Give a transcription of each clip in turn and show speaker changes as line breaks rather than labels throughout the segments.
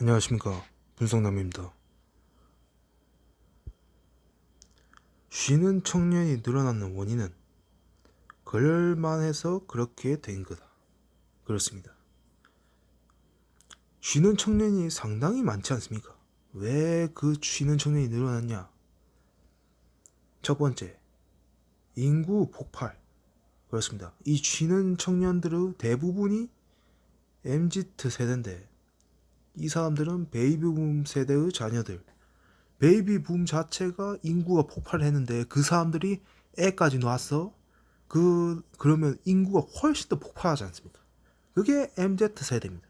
안녕하십니까 분석남입니다. 쉬는 청년이 늘어나는 원인은 그럴만해서 그렇게 된 거다. 그렇습니다. 쉬는 청년이 상당히 많지 않습니까? 왜 그 쉬는 청년이 늘어났냐? 첫 번째, 인구 폭발. 그렇습니다. 이 쉬는 청년들의 대부분이 MZ 세대인데 이 사람들은 베이비붐 세대의 자녀들. 베이비붐 자체가 인구가 폭발했는데 그 사람들이 애까지 낳았어. 그 그러면 인구가 훨씬 더 폭발하지 않습니까? 그게 MZ 세대입니다.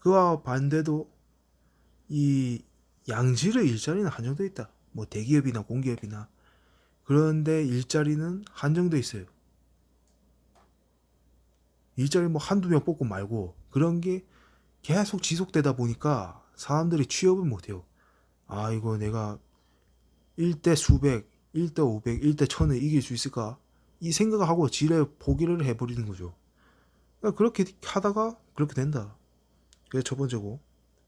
그와 반대로 이 양질의 일자리는 한정돼 있다. 뭐 대기업이나 공기업이나 그런데 일자리는 한정돼 있어요. 일자리 뭐 한두 명 뽑고 말고 그런 게 계속 지속되다 보니까 사람들이 취업을 못해요. 아, 이거 내가 1대 수백, 1대 500, 1대 1000을 이길 수 있을까? 이 생각을 하고 지레 포기를 해버리는 거죠. 그러니까 그렇게 하다가 그렇게 된다. 그게 첫 번째고,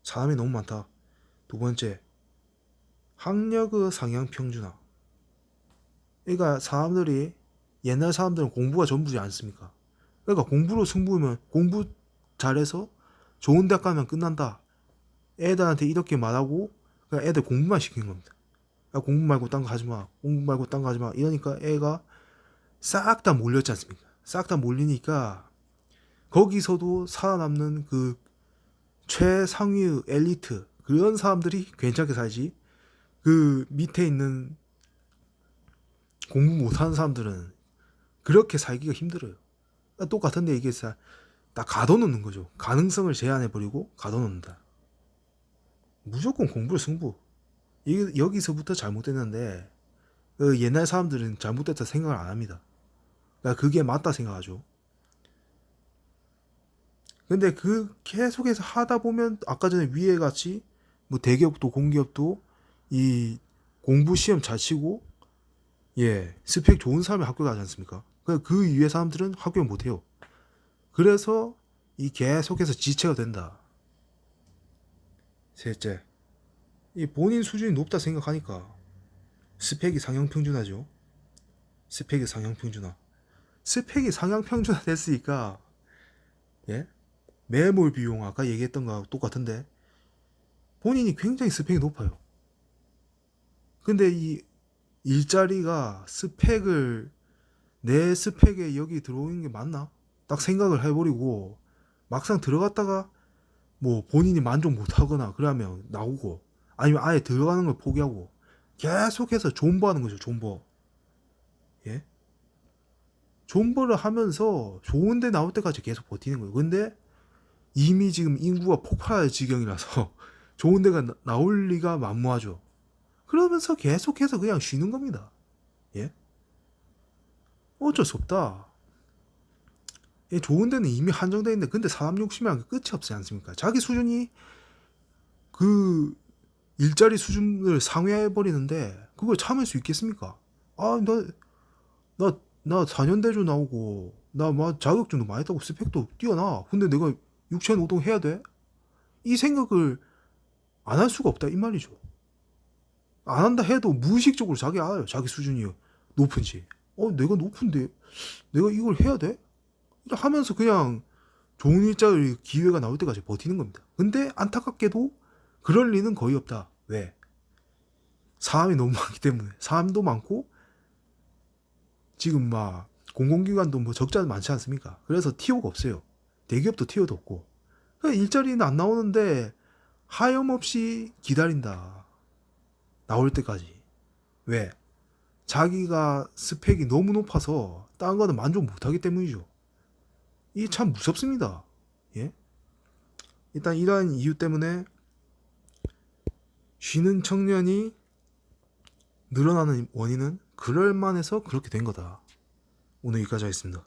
사람이 너무 많다. 두 번째, 학력의 상향 평준화. 그러니까 사람들이 옛날 사람들은 공부가 전부지 않습니까? 그러니까 공부로 승부면 공부 잘해서 좋은 대학 가면 끝난다. 애들한테 이렇게 말하고 그냥 애들 공부만 시키는 겁니다. 야, 공부 말고 딴 거 하지 마. 공부 말고 딴 거 하지 마. 이러니까 애가 싹 다 몰렸지 않습니까? 싹 다 몰리니까 거기서도 살아남는 그 최상위의 엘리트 그런 사람들이 괜찮게 살지. 그 밑에 있는 공부 못하는 사람들은 그렇게 살기가 힘들어요. 똑같은데 이게 다 가둬놓는 거죠. 가능성을 제한해버리고 가둬놓는다. 무조건 공부를 승부. 여기서부터 잘못됐는데 그 옛날 사람들은 잘못됐다 생각을 안 합니다. 그러니까 그게 맞다 생각하죠. 근데 그 계속해서 하다 보면 아까 전에 위에 같이 뭐 대기업도 공기업도 이 공부 시험 잘 치고 예 스펙 좋은 사람이 학교 가지 않습니까? 그, 그 위에 사람들은 학교 못 해요. 그래서 이 계속해서 지체가 된다. 셋째, 이 본인 수준이 높다 생각하니까 스펙이 상향 평준화죠. 스펙이 상향 평준화. 스펙이 상향 평준화 됐으니까 예 매몰 비용 아까 얘기했던 거하고 똑같은데 본인이 굉장히 스펙이 높아요. 근데 이 일자리가 스펙을 내 스펙에 여기 들어오는 게 맞나? 딱 생각을 해버리고 막상 들어갔다가 뭐 본인이 만족 못하거나 그러면 나오고 아니면 아예 들어가는 걸 포기하고 계속해서 존버하는 거죠 존버. 예? 존버를 하면서 좋은데 나올 때까지 계속 버티는 거예요. 근데 이미 지금 인구가 폭발할 지경이라서 좋은 데가 나- 나올 리가 만무하죠. 그러면서 계속해서 그냥 쉬는 겁니다. 예? 어쩔 수 없다. 예, 좋은 데는 이미 한정돼 있는데 근데 사람 욕심이란 게 끝이 없지 않습니까? 자기 수준이 그 일자리 수준을 상회해 버리는데 그걸 참을 수 있겠습니까? 아, 나 나 나 4년 대조 나오고 나 막 자격증도 많이 따고 스펙도 뛰어나. 근데 내가 육체 노동 해야 돼? 이 생각을 안 할 수가 없다 이 말이죠. 안 한다 해도 무의식적으로 자기 알아요. 자기 수준이 높은지. 어, 내가 높은데 내가 이걸 해야 돼? 하면서 그냥 좋은 일자리 기회가 나올 때까지 버티는 겁니다. 근데 안타깝게도 그럴 리는 거의 없다. 왜? 사람이 너무 많기 때문에 사람도 많고 지금 막 공공기관도 뭐 적자도 많지 않습니까? 그래서 티오가 없어요. 대기업도 티오도 없고 일자리는 안 나오는데 하염없이 기다린다. 나올 때까지. 왜? 자기가 스펙이 너무 높아서 딴 거는 만족 못하기 때문이죠. 이게 참 무섭습니다. 예? 일단 이러한 이유 때문에 쉬는 청년이 늘어나는 원인은 그럴만해서 그렇게 된 거다. 오늘 여기까지 하겠습니다.